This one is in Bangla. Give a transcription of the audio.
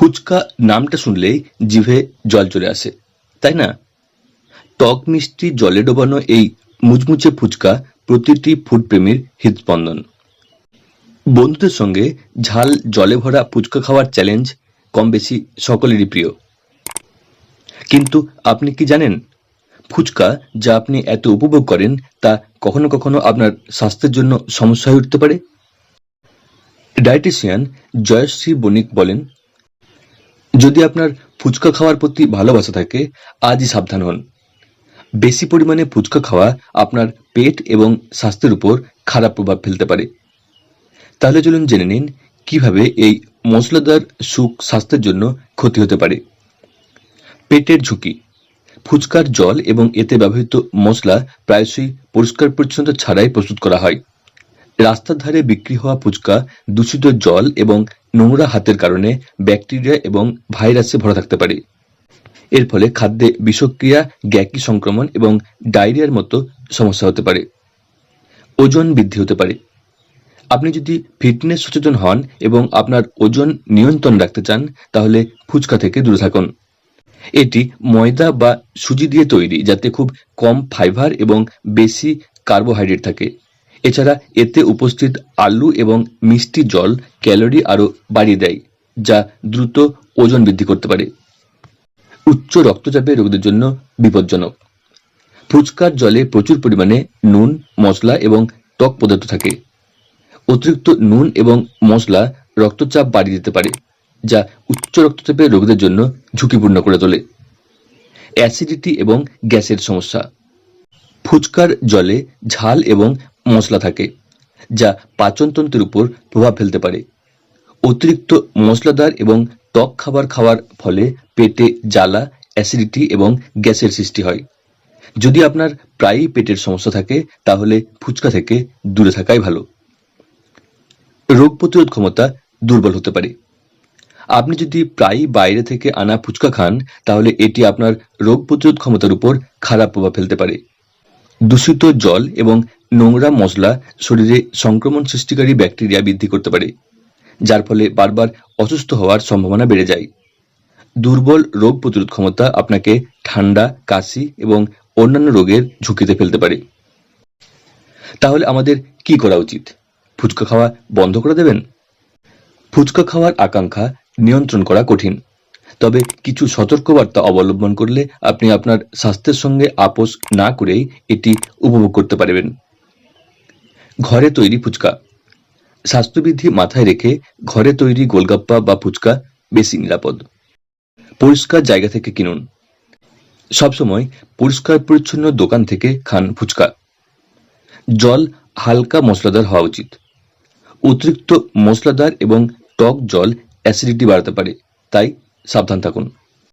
ফুচকা নামটা শুনলেই জিভে জল চলে আসে, তাই না? টক মিষ্টি জলে ডোবানো এই মুচমুচে ফুচকা প্রতিটি ফুডপ্রেমীর হৃদস্পন্দন। বন্ধুদের সঙ্গে ঝাল জলে ভরা ফুচকা খাওয়ার চ্যালেঞ্জ কম বেশি সকলেরই প্রিয়। কিন্তু আপনি কি জানেন, ফুচকা যা আপনি এত উপভোগ করেন তা কখনো কখনো আপনার স্বাস্থ্যের জন্য সমস্যা হয়ে উঠতে পারে? ডায়েটিশিয়ান জয়শ্রী বণিক বলেন যদি আপনার ফুচকা খাওয়ার প্রতি ভালোবাসা থাকে, আজই সাবধান হন। বেশি পরিমাণে ফুচকা খাওয়া আপনার পেট এবং স্বাস্থ্যের উপর খারাপ প্রভাব ফেলতে পারে। তাহলে চলুন জেনে নিন, কীভাবে এই মশলাদার সুখ স্বাস্থ্যের জন্য ক্ষতি হতে পারে। পেটের ঝুঁকি। ফুচকার জল এবং এতে ব্যবহৃত মশলা প্রায়শই পরিষ্কার পরিচ্ছন্নতা ছাড়াই প্রস্তুত করা হয়। রাস্তার ধারে বিক্রি হওয়া ফুচকা দূষিত জল এবং নোংরা হাতের কারণে ব্যাকটেরিয়া এবং ভাইরাসে ভরা থাকতে পারে। এর ফলে খাদ্যে বিষক্রিয়া, গ্যাকি সংক্রমণ এবং ডায়রিয়ার মতো সমস্যা হতে পারে। ওজন বৃদ্ধি হতে পারে। আপনি যদি ফিটনেস সচেতন হন এবং আপনার ওজন নিয়ন্ত্রণ রাখতে চান, তাহলে ফুচকা থেকে দূরে থাকুন। এটি ময়দা বা সুজি দিয়ে তৈরি, যাতে খুব কম ফাইবার এবং বেশি কার্বোহাইড্রেট থাকে। এছাড়া এতে উপস্থিত আলু এবং মিষ্টি জল, ক্যালোরি আরও বাড়িয়ে দেয়, যা দ্রুত ওজন বৃদ্ধি করতে পারে। উচ্চ রক্তচাপের রোগীদের জন্য বিপজ্জনক। ফুচকার জলে প্রচুর পরিমাণে নুন, মশলা এবং টক পদার্থ থাকে। অতিরিক্ত নুন এবং মশলা রক্তচাপ বাড়িয়ে দিতে পারে, যা উচ্চ রক্তচাপের রোগীদের জন্য ঝুঁকিপূর্ণ করে তোলে। অ্যাসিডিটি এবং গ্যাসের সমস্যা। ফুচকার জলে ঝাল এবং মশলা থাকে, যা পাচনতন্ত্রের উপর প্রভাব ফেলতে পারে। অতিরিক্ত মশলাদার এবং টক খাবার খাওয়ার ফলে পেটে জ্বালা, অ্যাসিডিটি এবং গ্যাসের সৃষ্টি হয়। যদি আপনার প্রায়ই পেটের সমস্যা থাকে, তাহলে ফুচকা থেকে দূরে থাকাই ভালো। রোগ প্রতিরোধ ক্ষমতা দুর্বল হতে পারে। আপনি যদি প্রায়ই বাইরে থেকে আনা ফুচকা খান, তাহলে এটি আপনার রোগ প্রতিরোধ ক্ষমতার উপর খারাপ প্রভাব ফেলতে পারে। দূষিত জল এবং নোংরা মশলা শরীরে সংক্রমণ সৃষ্টিকারী ব্যাকটেরিয়া বৃদ্ধি করতে পারে, যার ফলে বারবার অসুস্থ হওয়ার সম্ভাবনা বেড়ে যায়। দুর্বল রোগ প্রতিরোধ ক্ষমতা আপনাকে ঠান্ডা, কাশি এবং অন্যান্য রোগের ঝুঁকিতে ফেলতে পারে। তাহলে আমাদের কি করা উচিত? ফুচকা খাওয়া বন্ধ করে দেবেন? ফুচকা খাওয়ার আকাঙ্ক্ষা নিয়ন্ত্রণ করা কঠিন। তবে কিছু সতর্কবার্তা অবলম্বন করলে আপনি আপনার স্বাস্থ্যের সঙ্গে আপোষ না করেই এটি উপভোগ করতে পারবেন। ঘরে তৈরি ফুচকা। স্বাস্থ্যবিধি মাথায় রেখে ঘরে তৈরি গোলগাপ্পা বা ফুচকা বেশি নিরাপদ। পরিষ্কার জায়গা থেকে কিনুন। সবসময় পরিষ্কার পরিচ্ছন্ন দোকান থেকে খান ফুচকা। জল হালকা মশলাদার হওয়া উচিত। অতিরিক্ত মশলাদার এবং টক জল অ্যাসিডিটি বাড়াতে পারে, তাই সাবধান থাকুন।